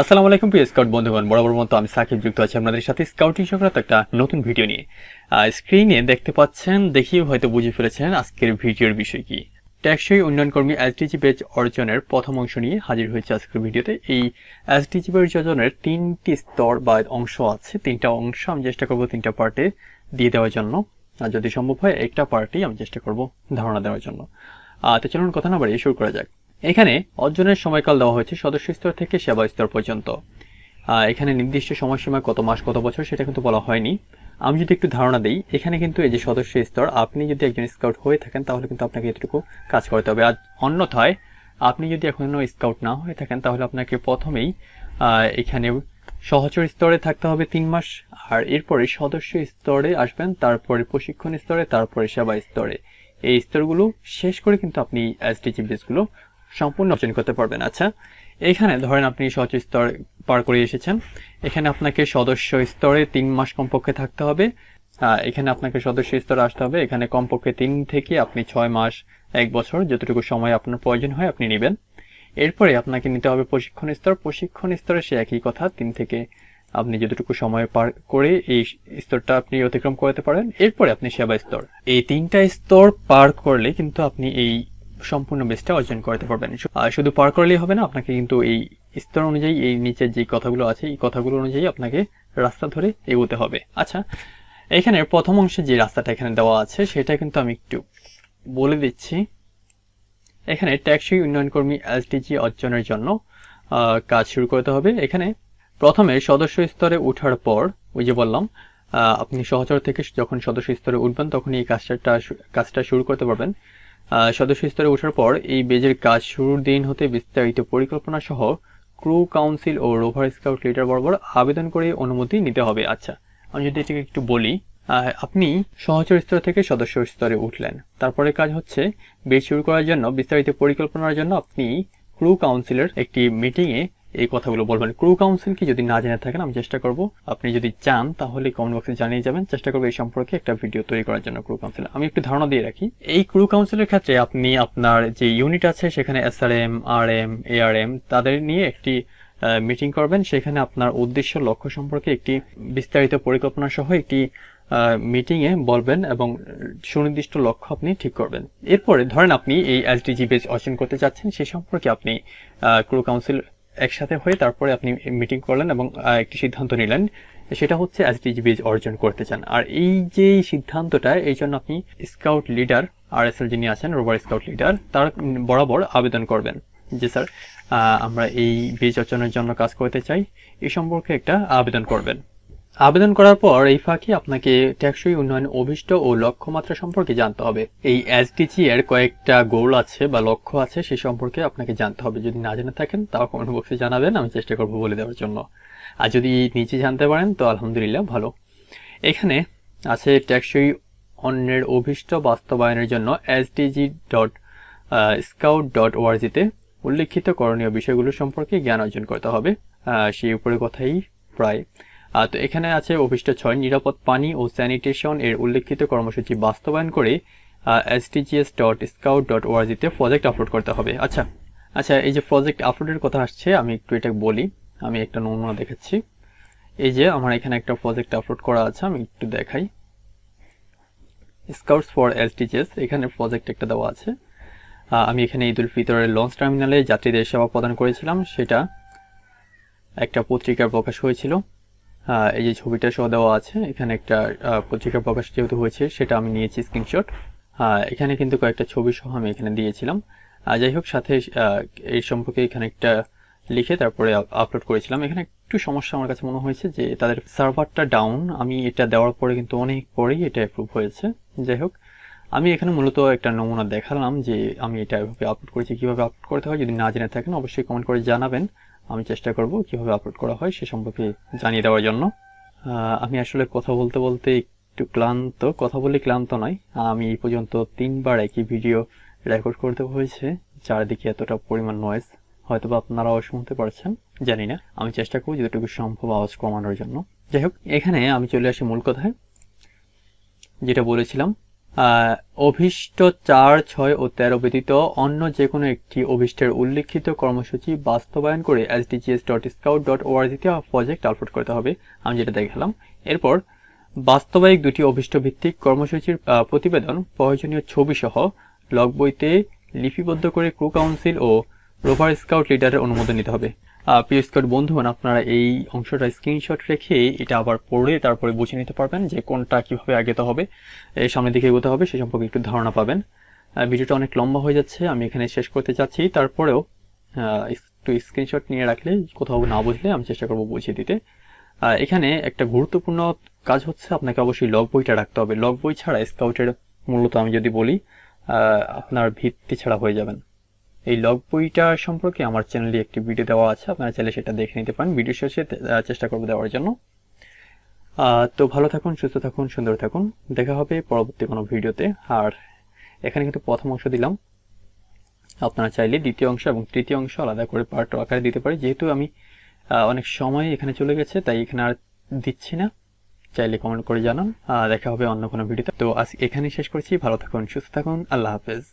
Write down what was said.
আসসালামু আলাইকুম প্রিয় স্কাউট বন্ধুগণ। বরাবর মতো আমি সাকিব যুক্ত আছি আপনাদের সাথে স্কাউটিং সংক্রান্ত একটা নতুন ভিডিও নিয়ে। স্ক্রিনে দেখতে পাচ্ছেন দেখিয়ে হয়তো বুঝে ফেলেছেন আজকের ভিডিওর বিষয় কি। টেকসই উন্নয়ন কর্মী এসডিজি বেজ অর্জনের প্রথম অংশ নিয়ে হাজির হয়েছে আজকের ভিডিওতে। এই এসডিজি বেজ অর্জনের তিনটি স্তর বা অংশ আছে। তিনটা অংশ আমি চেষ্টা করব তিনটা পার্টে দিয়ে দেওয়ার জন্য। আর যদি সম্ভব হয়, একটা পার্টেই আমি চেষ্টা করব ধারণা দেওয়ার জন্য। তো চলুন কথা না বাড়িয়ে শুরু করা যাক। এখানে অর্জনের সময়কাল দেওয়া হয়েছে সদস্য স্তর থেকে সেবা স্তর পর্যন্ত। এখানে নির্দিষ্ট সময়সীমা কত মাস, কত বছর সেটা কিন্তু বলা হয়নি। আমি যদি একটু ধারণা দিই, এখানে কিন্তু এই যে সদস্য স্তর, আপনি যদি একজন স্কাউট হয়ে থাকেন, তাহলে কিন্তু আপনাকে এতটুকু কাজ করতে হবে। আর অন্যথায়, আপনি যদি এখনও স্কাউট না হয়ে থাকেন, তাহলে আপনাকে প্রথমেই এখানে সহচর স্তরে থাকতে হবে তিন মাস, আর এরপরে সদস্য স্তরে আসবেন, তারপরে প্রশিক্ষণ স্তরে, তারপরে সেবা স্তরে। এই স্তরগুলো শেষ করে কিন্তু আপনি এসডিজি বেসগুলো সম্পূর্ণ অর্জন করতে পারবেন। আচ্ছা এখানে ধরেন আপনি সহজ স্তর পার করে এসেছেন। এখানে আপনাকে সদস্য স্তরে তিন মাস কমপক্ষে থাকতে হবে। এখানে আপনাকে সদস্য স্তরে আসতে হবে। এখানে কমপক্ষে তিন থেকে আপনি ছয় মাস, এক বছর যতটুকু সময় আপনার প্রয়োজন হয় আপনি নেবেন। এরপরে আপনাকে নিতে হবে প্রশিক্ষণ স্তর। প্রশিক্ষণ স্তরে সে একই কথা, তিন থেকে আপনি যতটুকু সময় পার করে এই স্তরটা আপনি অতিক্রম করতে পারেন। এরপরে আপনি সেবা স্তর। এই তিনটা স্তর পার করলে কিন্তু আপনি এই সম্পূর্ণ বেসটা অর্জন করতে পারবেন। শুধু পার করলেই হবে না, আপনাকে কিন্তু এই স্তর অনুযায়ী, এই নিচের যে কথাগুলো আছে, এই কথাগুলো অনুযায়ী আপনাকে রাস্তা ধরে এগোতে হবে। আচ্ছা এখানে প্রথম অংশে যে রাস্তাটা এখানে দেওয়া আছে, সেটা কিন্তু আমি একটু বলে দিচ্ছি। এখানে ট্যাক্সি উন্নয়ন কর্মী এসডিজি অর্জনের জন্য কাজ শুরু করতে হবে। এখানে প্রথমে সদস্য স্তরে ওঠার পর, ওই যে বললাম আপনি সহচর থেকে যখন সদস্য স্তরে উঠবেন তখন এই কাজটা কাজটা শুরু করতে পারবেন। সদস্য স্তরে ওঠার পর এই বেজের কাজ শুরুর দিন হতে বিস্তারিত পরিকল্পনা সহ ক্রু কাউন্সিল ও রোভার স্কাউট লিডার বরাবর আবেদন করে অনুমতি নিতে হবে। আচ্ছা আমি যদি এটাকে একটু বলি আপনি সহচর স্তর থেকে সদস্য স্তরে উঠলেন। তারপরে কাজ হচ্ছে বেজ শুরু করার জন্য, বিস্তারিত পরিকল্পনার জন্য আপনি ক্রু কাউন্সিলের একটি মিটিংয়ে এই কথাগুলো বলবেন। ক্রু কাউন্সিল কি যদি না জেনে থাকেন, আমি চেষ্টা করব। আপনি যদি চান, তাহলে কমেন্ট বক্সে জানিয়ে যাবেন। চেষ্টা করব এই সম্পর্কে একটা ভিডিও তৈরি করার জন্য ক্রু কাউন্সিল আমি একটু ধারণা দিয়ে রাখি, এই ক্রু কাউন্সিলের ক্ষেত্রে আপনি আপনার যে ইউনিট আছে, সেখানে S R M R M A R M তাদের নিয়ে একটি মিটিং করবেন। সেখানে আপনার উদ্দেশ্য, লক্ষ্য সম্পর্কে একটি বিস্তারিত পরিকল্পনা সহ একটি মিটিংয়ে বলবেন এবং সুনির্দিষ্ট লক্ষ্য আপনি ঠিক করবেন। এরপরে ধরেন আপনি এই এসডিজি বেস অর্জন করতে চাচ্ছেন, সে সম্পর্কে আপনি ক্রু কাউন্সিল একসাথে হয়ে তারপরে আপনি মিটিং করলেন এবং একটি সিদ্ধান্ত নিলেন সেটা হচ্ছে এসডিজি বেজ অর্জন করতে চান। আর এই যে সিদ্ধান্তটা, এই জন্য আপনি স্কাউট লিডার আর এস এল যিনি আছেন রোবার স্কাউট লিডার তার বরাবর আবেদন করবেন যে, স্যার আমরা এই বীজ অর্জনের জন্য কাজ করতে চাই। এই সম্পর্কে একটা আবেদন করবেন। আবেদন করার পর এই ফাঁকে আপনাকে টেকসই উন্নয়ন অভিষ্ট ও লক্ষ্যমাত্রা সম্পর্কে জানতে হবে। এই এসডিজি এর কয়েকটা গোল আছে বা লক্ষ্য আছে, সে সম্পর্কে আপনাকে জানতে হবে। যদি না জেনে থাকেন, তাও কমেন্ট বক্সে জানাবেন, আমি চেষ্টা করব বলে দেওয়ার জন্য। আর যদি নিচে জানতে পারেন, তো আলহামদুলিল্লাহ ভালো। এখানে আছে টেকসই অন্যের অভিষ্ট বাস্তবায়নের জন্য এসডিজি ডট স্কাউট ডট ওআরজিতে উল্লেখিত করণীয় বিষয়গুলো সম্পর্কে জ্ঞান অর্জন করতে হবে। সেই উপরে কথাই প্রায়। তো এখানে আছে অভিষ্ট ছয়, নিরাপদ পানি ও স্যানিটেশন এর উল্লেখিত কর্মসূচি বাস্তবায়ন করে এসটিজিএস ডট স্কাউট ডট ওআরজিতে প্রজেক্ট আপলোড করতে হবে। আচ্ছা আচ্ছা এই যে প্রজেক্ট আপলোডের কথা আসছে, আমি একটু এটা বলি, আমি একটা নমুনা দেখাচ্ছি। এই যে আমার এখানে একটা প্রজেক্ট আপলোড করা আছে, আমি একটু দেখাই। স্কাউটস ফর এসটিজিএস এখানে প্রজেক্ট একটা দেওয়া আছে। আমি এখানে ঈদুল ফিতরের লঞ্চ টার্মিনালে যাত্রীদের সেবা প্রদান করেছিলাম, সেটা একটা পত্রিকার প্রকাশ হয়েছিল। এই যে ছবিটা সহ দেওয়া আছে, এখানে একটা পত্রিকা প্রকাশ যেহেতু হয়েছে, সেটা আমি নিয়েছি স্ক্রিনশট এখানে কিন্তু কয়েকটা ছবি সহ আমি এখানে দিয়েছিলাম। যাই হোক, সাথে এই সম্পর্কে এখানে একটা লিখে তারপরে আপলোড করেছিলাম। এখানে একটু সমস্যা আমার কাছে মনে হয়েছে যে, তাদের সার্ভারটা ডাউন আমি এটা দেওয়ার পরে কিন্তু অনেক পরেই এটা অ্যাপ্রুভ হয়েছে। যাই হোক, আমি এখানে মূলত একটা নমুনা দেখালাম যে, আমি এটা এভাবে আপলোড করেছি। কীভাবে আপলোড করতে হয় যদি না জেনে থাকেন, অবশ্যই কমেন্ট করে জানাবেন। আমি চেষ্টা করব কীভাবে আপলোড করা হয় সে সম্পর্কে জানিয়ে দেওয়ার জন্য। আমি আসলে কথা বলতে বলতে একটু ক্লান্ত। কথা বলে ক্লান্ত নয়। আমি এই পর্যন্ত তিনবার একই ভিডিও রেকর্ড করতে হয়েছে চারিদিকে এতটা পরিমাণ নয়েজ হয়তো বা আপনারাও শুনতে পারছেন, জানি না। আমি চেষ্টা করব যতটুকু সম্ভব আওয়াজ কমানোর জন্য। যাই হোক, এখানে আমি চলে আসি মূল কথায়। যেটা বলেছিলাম অভীষ্ট চার, ছয় ও তেরো ব্যতীত অন্য যে কোনো একটি অভিষ্টের উল্লিখিত কর্মসূচি বাস্তবায়ন করে এসডিজিএস ডট স্কাউট ডট ওআরজিতে প্রজেক্ট আপলোড করতে হবে। আমি যেটা দেখালাম। এরপর বাস্তবায়িক দুটি অভীষ্ট ভিত্তিক কর্মসূচির প্রতিবেদন, প্রয়োজনীয় ছবি সহ লগ বইতে লিপিবদ্ধ করে ক্রু কাউন্সিল ও রোভার স্কাউট লিডারের অনুমোদন নিতে হবে। প্রিয় স্কাউট বন্ধুগণ, আপনারা এই অংশটা স্ক্রিনশট রেখে এটা আবার পড়ে তারপরে বুঝে নিতে পারবেন যে কোনটা কীভাবে আগেতে হবে সামনের দিকে এগোতে হবে, সে সম্পর্কে একটু ধারণা পাবেন। ভিডিওটা অনেক লম্বা হয়ে যাচ্ছে, আমি এখানে শেষ করতে চাচ্ছি। তারপরেও একটু স্ক্রিনশট নিয়ে রাখলে, কোথাও না বুঝলে আমি চেষ্টা করব বুঝিয়ে দিতে। এখানে একটা গুরুত্বপূর্ণ কাজ হচ্ছে, আপনাকে অবশ্যই লগ বইটা রাখতে হবে। লগ বই ছাড়া স্কাউটের মূলত আমি যদি বলি আপনার ভিত্তি ছাড়া হয়ে যাবেন। এই লগ বইটা সম্পর্কে আমার চ্যানেলে একটি ভিডিও দেওয়া আছে, আপনারা চাইলে সেটা দেখে নিতে পারেন। ভিডিও শেষে চেষ্টা করব দেওয়ার জন্য। তো ভালো থাকুন, সুস্থ থাকুন, সুন্দর থাকুন। দেখা হবে পরবর্তী কোনো ভিডিওতে আর এখানে কিন্তু প্রথম অংশ দিলাম। আপনারা চাইলে দ্বিতীয় অংশ এবং তৃতীয় অংশ আলাদা করে পার্ট আকারে দিতে পারি। যেহেতু আমি অনেক সময় এখানে চলে গেছে, তাই এখানে আর দিচ্ছি না। চাইলে কমেন্ট করে জানান। দেখা হবে অন্য কোনো ভিডিওতে তো আজ এখানেই শেষ করছি। ভালো থাকুন, সুস্থ থাকুন। আল্লাহ হাফেজ।